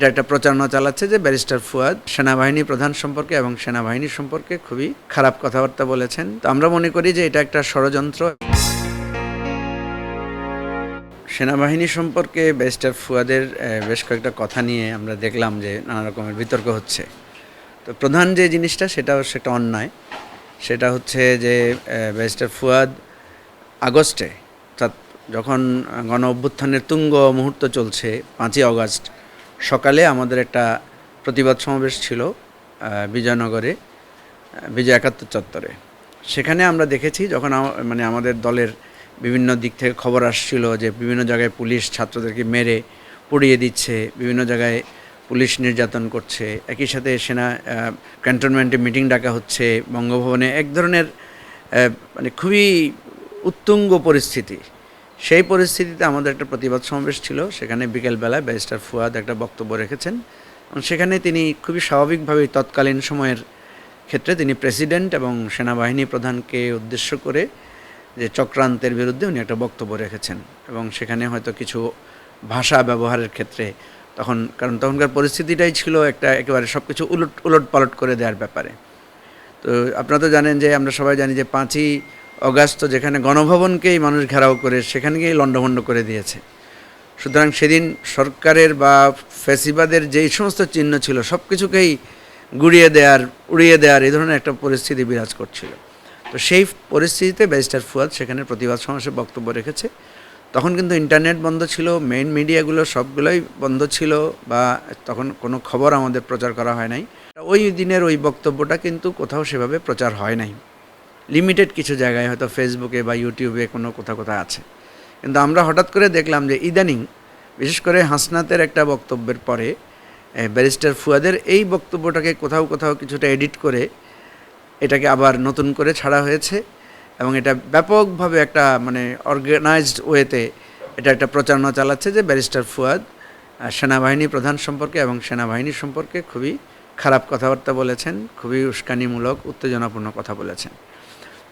এটা একটা প্রচারণা চালাচ্ছে যে ব্যারিস্টার ফুয়াদ সেনাবাহিনী প্রধান সম্পর্কে এবং সেনাবাহিনী সম্পর্কে খুবই খারাপ কথাবার্তা বলেছেন। তো আমরা মনে করি যে এটা একটা ষড়যন্ত্র। সেনাবাহিনী সম্পর্কে ব্যারিস্টার ফুয়াদের বেশ কয়েকটা কথা নিয়ে আমরা দেখলাম যে নানা রকমের বিতর্ক হচ্ছে। তো প্রধান যে জিনিসটা সেটা একটা অন্যায়। সেটা হচ্ছে যে ব্যারিস্টার ফুয়াদ আগস্টে অর্থাৎ যখন গণ অভ্যুত্থানের তুঙ্গ মুহূর্ত চলছে, পাঁচই আগস্ট সকালে আমাদের একটা প্রতিবাদ সমাবেশ ছিল বিজয়নগরে বিজয় একাত্তর চত্বরে। সেখানে আমরা দেখেছি যখন মানে আমাদের দলের বিভিন্ন দিক থেকে খবর আসছিল যে বিভিন্ন জায়গায় পুলিশ ছাত্রদেরকে মেরে পুড়িয়ে দিচ্ছে, বিভিন্ন জায়গায় পুলিশ নির্যাতন করছে। একই সাথে সেনা ক্যান্টনমেন্টে মিটিং ডাকা হচ্ছে, বঙ্গভবনে এক ধরনের মানে খুবই উত্তুঙ্গ পরিস্থিতি। সেই পরিস্থিতিতে আমাদের একটা প্রতিবাদ সমাবেশ ছিল। সেখানে বিকেলবেলায় ব্যারিস্টার ফুয়াদ একটা বক্তব্য রেখেছেন। এবং সেখানে তিনি খুবই স্বাভাবিকভাবেই তৎকালীন সময়ের ক্ষেত্রে তিনি প্রেসিডেন্ট এবং সেনাবাহিনী প্রধানকে উদ্দেশ্য করে যে চক্রান্তের বিরুদ্ধে উনি একটা বক্তব্য রেখেছেন। এবং সেখানে হয়তো কিছু ভাষা ব্যবহারের ক্ষেত্রে তখন, কারণ তখনকার পরিস্থিতিটাই ছিল একটা একেবারে সব কিছু উলট উলট পালট করে দেওয়ার ব্যাপারে। তো আপনারা তো জানেন যে আমরা সবাই জানি যে পাঁচই অগাস্ট যেখানে গণভবনকেই মানুষ ঘেরাও করে, সেখানে গিয়েই লণ্ডভণ্ড করে দিয়েছে। সুতরাং সেদিন সরকারের বা ফ্যাসিবাদের যেই সমস্ত চিহ্ন ছিল সব কিছুকেই গুড়িয়ে দেওয়ার উড়িয়ে দেওয়ার এই ধরনের একটা পরিস্থিতি বিরাজ করছিল। তো সেই পরিস্থিতিতে ব্যারিস্টার ফুয়াদ সেখানে প্রতিবাদ সমাবেশে বক্তব্য রেখেছে। তখন কিন্তু ইন্টারনেট বন্ধ ছিল, মেইন মিডিয়াগুলো সবগুলোই বন্ধ ছিল বা তখন কোনো খবর আমাদের প্রচার করা হয় নাই। ওই দিনের ওই বক্তব্যটা কিন্তু কোথাও সেভাবে প্রচার হয় নাই। লিমিটেড কিছু জায়গায় হয়তো ফেসবুকে বা ইউটিউবে কোনো কোথাও কোথাও আছে। কিন্তু আমরা হঠাৎ করে দেখলাম যে ইদানিং, বিশেষ করে হাসনাতের একটা বক্তব্যের পরে ব্যারিস্টার ফুয়াদের এই বক্তব্যটাকে কোথাও কোথাও কিছুটা এডিট করে এটাকে আবার নতুন করে ছাড়া হয়েছে এবং এটা ব্যাপকভাবে একটা মানে অর্গানাইজড ওয়েতে এটা একটা প্রচারণা চালাচ্ছে যে ব্যারিস্টার ফুয়াদ সেনাবাহিনী প্রধান সম্পর্কে এবং সেনাবাহিনী সম্পর্কে খুবই খারাপ কথাবার্তা বলেছেন, খুবই উস্কানিমূলক, উত্তেজনাপূর্ণ কথা বলেছেন।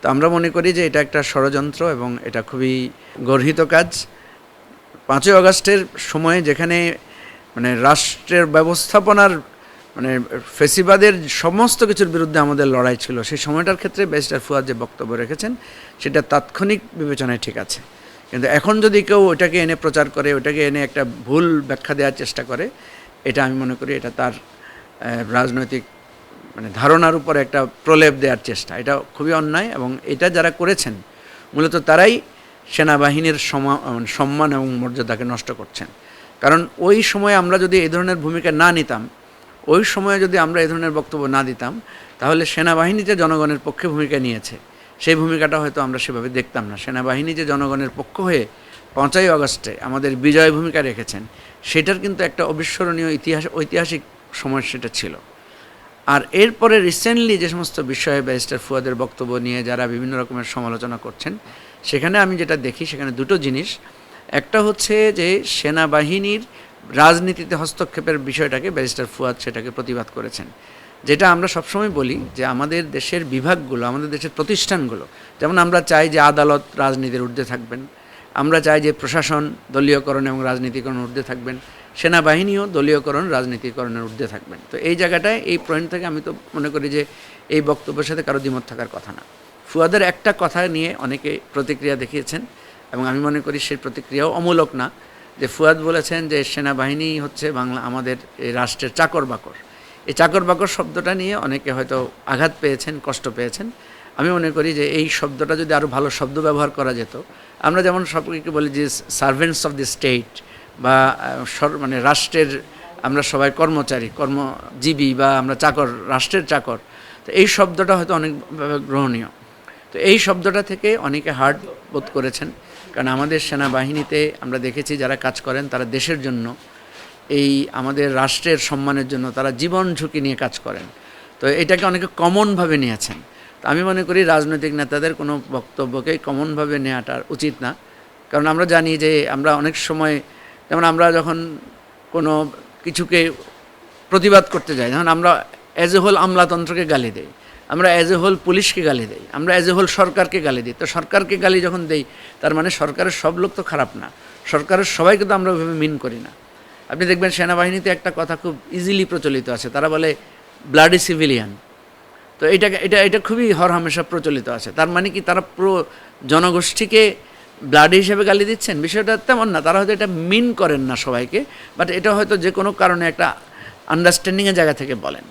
তো আমরা মনে করি যে এটা একটা ষড়যন্ত্র এবং এটা খুবই গর্হিত কাজ। পাঁচই আগস্টের সময়ে যেখানে মানে রাষ্ট্রের ব্যবস্থাপনার মানে ফেসিবাদের সমস্ত কিছুর বিরুদ্ধে আমাদের লড়াই ছিল, সেই সময়টার ক্ষেত্রে ব্যারিস্টার ফুয়াদ যে বক্তব্য রেখেছেন, সেটা তাৎক্ষণিক বিবেচনায় ঠিক আছে। কিন্তু এখন যদি কেউ ওটাকে এনে প্রচার করে, ওটাকে এনে একটা ভুল ব্যাখ্যা দেওয়ার চেষ্টা করে, এটা আমি মনে করি এটা তার রাজনৈতিক মানে ধারণার উপর একটা প্রলেপ দেওয়ার চেষ্টা। এটা খুবই অন্যায় এবং এটা যারা করেছেন, মূলত তারাই সেনাবাহিনীর মানে সম্মান এবং মর্যাদাকে নষ্ট করছেন। কারণ ওই সময় আমরা যদি এই ধরনের ভূমিকা না নিতাম, ওই সময়ে যদি আমরা এই ধরনের বক্তব্য না দিতাম, তাহলে সেনাবাহিনী যে জনগণের পক্ষে ভূমিকা নিয়েছে, সেই ভূমিকাটা হয়তো আমরা সেভাবে দেখতাম না। সেনাবাহিনী যে জনগণের পক্ষ হয়ে পাঁচই আগস্টে আমাদের বিজয় ভূমিকা রেখেছেন, সেটার কিন্তু একটা অবিস্মরণীয় ইতিহাস, ঐতিহাসিক সময় সেটা ছিল। আর এরপরে রিসেন্টলি যে সমস্ত বিষয়ে ব্যারিস্টার ফুয়াদের বক্তব্য নিয়ে যারা বিভিন্ন রকমের সমালোচনা করছেন, সেখানে আমি যেটা দেখি, সেখানে দুটো জিনিস। একটা হচ্ছে যে সেনাবাহিনীর রাজনীতিতে হস্তক্ষেপের বিষয়টাকে ব্যারিস্টার ফুয়াদ সেটাকে প্রতিবাদ করেছেন। যেটা আমরা সবসময় বলি যে আমাদের দেশের বিভাগগুলো, আমাদের দেশের প্রতিষ্ঠানগুলো, যেমন আমরা চাই যে আদালত রাজনীতির ঊর্ধ্বে থাকবেন আমরা চাই যে প্রশাসন দলীয়করণ এবং রাজনীতিকরণ ঊর্ধ্বে থাকবেন, সেনাবাহিনীও দলীয়করণ, রাজনীতিকরণের ঊর্ধ্বে থাকবেন। তো এই জায়গাটায়, এই পয়েন্ট থেকে আমি তো মনে করি যে এই বক্তব্যের সাথে কারও দ্বিমত থাকার কথা না। ফুয়াদের একটা কথা নিয়ে অনেকে প্রতিক্রিয়া দেখিয়েছেন এবং আমি মনে করি সেই প্রতিক্রিয়াও অমূলক না, যে ফুয়াদ বলেছেন যে সেনাবাহিনী হচ্ছে বাংলা, আমাদের এই রাষ্ট্রের চাকর বাকর। এই চাকর বাকর শব্দটা নিয়ে অনেকে হয়তো আঘাত পেয়েছেন, কষ্ট পেয়েছেন। আমি মনে করি যে এই শব্দটা যদি আরও ভালো শব্দ ব্যবহার করা যেত, আমরা যেমন সবকে বলি যে সার্ভেন্টস অফ দি স্টেট বা মানে রাষ্ট্রের আমরা সবাই কর্মচারী, কর্মজীবী বা আমরা চাকর, রাষ্ট্রের চাকর, তো এই শব্দটা হয়তো অনেকভাবে গ্রহণীয়। তো এই শব্দটা থেকে অনেকে হার্ড বোধ করেছেন, কারণ আমাদের সেনাবাহিনীতে আমরা দেখেছি যারা কাজ করেন তারা দেশের জন্য এই আমাদের রাষ্ট্রের সম্মানের জন্য তারা জীবন ঝুঁকি নিয়ে কাজ করেন। তো এটাকে অনেকে কমনভাবে নিয়েছেন। আমি মনে করি রাজনৈতিক নেতাদের কোনো বক্তব্যকে কমনভাবে নেওয়াটা উচিত না। কারণ আমরা জানি যে আমরা অনেক সময়, যেমন আমরা যখন কোনো কিছুকে প্রতিবাদ করতে যাই, যেমন আমরা অ্যাজ এ হোল আমলাতন্ত্রকে গালি দেই, আমরা অ্যাজ এ হোল পুলিশকে গালি দেই, আমরা অ্যাজ এ হোল সরকারকে গালি দিই। তো সরকারকে গালি যখন দেই, তার মানে সরকারের সব লোক তো খারাপ না, সরকারের সবাইকে তো আমরা ওইভাবে মিন করি না। আপনি দেখবেন সেনাবাহিনীতে একটা কথা খুব ইজিলি প্রচলিত আছে, তারা বলে ব্লাডি সিভিলিয়ান তো এটা এটা এটা খুবই হরহামেশা প্রচলিত আছে। তার মানে কি তারা পুরো জনগোষ্ঠীকে ব্লাডি হিসেবে গালি দিচ্ছেন? বিষয়টা তেমন না, তারা হয়তো এটা মিন করেন না সবাইকে বাট এটা হয়তো যে কোনো কারণে একটা আন্ডারস্ট্যান্ডিংয়ের জায়গা থেকে বলেন।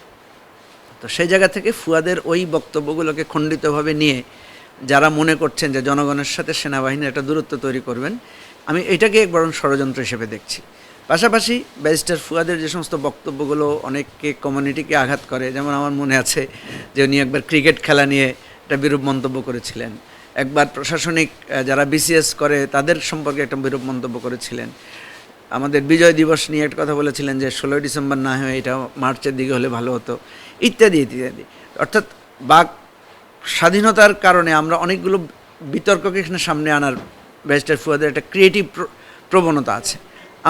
তো সেই জায়গা থেকে ফুয়াদের ওই বক্তব্যগুলোকে খণ্ডিতভাবে নিয়ে যারা মনে করছেন যে জনগণের সাথে সেনাবাহিনীর একটা দূরত্ব তৈরি করবেন, আমি এটাকে বরং ষড়যন্ত্র হিসেবে দেখছি। পাশাপাশি ব্যারিস্টার ফুয়াদের যে সমস্ত বক্তব্যগুলো অনেককে কমিউনিটিকে আঘাত করে, যেমন আমার মনে আছে যে উনি একবার ক্রিকেট খেলা নিয়ে একটা বিরূপ মন্তব্য করেছিলেন। একবার প্রশাসনিক যারা বিসিএস করে, তাদের সম্পর্কে একটা বিরূপ মন্তব্য করেছিলেন। আমাদের বিজয় দিবস নিয়ে একটা কথা বলেছিলেন যে, ষোলোই ডিসেম্বর না হয়ে এটা মার্চের দিকে হলে ভালো হতো, ইত্যাদি ইত্যাদি। অর্থাৎ বাক স্বাধীনতার কারণে আমরা অনেকগুলো বিতর্ককে এখানে সামনে আনার ব্যারিস্টার ফুয়াদের একটা ক্রিয়েটিভ প্রবণতা আছে।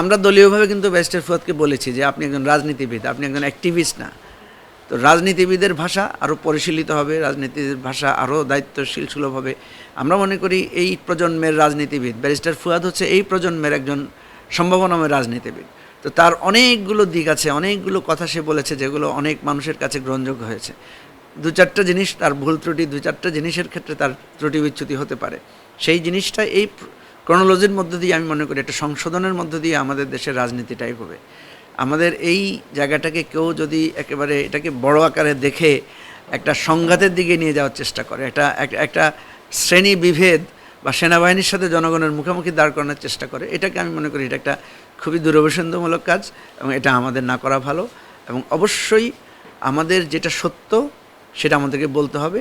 আমরা দলীয়ভাবে কিন্তু ব্যারিস্টার ফুয়াদকে বলেছি যে আপনি একজন রাজনীতিবিদ, আপনি একজন অ্যাক্টিভিস্ট না। তো রাজনীতিবিদের ভাষা আরও পরিশীলিত হবে, রাজনীতির ভাষা আরও দায়িত্বশীল সুলভ হবে। আমরা মনে করি এই প্রজন্মের রাজনীতিবিদ ব্যারিস্টার ফুয়াদ হচ্ছে এই প্রজন্মের একজন সম্ভাবনাময় রাজনীতিবিদ। তো তার অনেকগুলো দিক আছে, অনেকগুলো কথা সে বলেছে যেগুলো অনেক মানুষের কাছে গ্রহণযোগ্য হয়েছে। দু চারটা জিনিস, তার ভুল ত্রুটি, দু চারটা জিনিসের ক্ষেত্রে তার ত্রুটি বিচ্যুতি হতে পারে। সেই জিনিসটা এই ক্রনোলজির মধ্য দিয়ে আমি মনে করি, একটা সংশোধনের মধ্য দিয়ে আমাদের দেশের রাজনীতিটাই হবে। আমাদের এই জায়গাটাকে কেউ যদি একেবারে এটাকে বড় আকারে দেখে একটা সংঘাতের দিকে নিয়ে যাওয়ার চেষ্টা করে, একটা একটা শ্রেণি বিভেদ বা সেনাবাহিনীর সাথে জনগণের মুখোমুখি দাঁড় করানোর চেষ্টা করে, এটাকে আমি মনে করি এটা একটা খুবই দূরভিসন্ধমূলক কাজ এবং এটা আমাদের না করা ভালো এবং অবশ্যই আমাদের যেটা সত্য সেটা আমাদেরকে বলতে হবে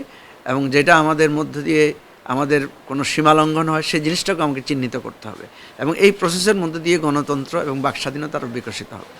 এবং যেটা আমাদের মধ্য দিয়ে আমাদের কোনো সীমালঙ্ঘন হয়, সেই জিনিসটাকে আমাকে চিহ্নিত করতে হবে। এবং এই প্রসেসের মধ্যে দিয়ে গণতন্ত্র এবং বাক স্বাধীনতা আরও বিকশিত হবে।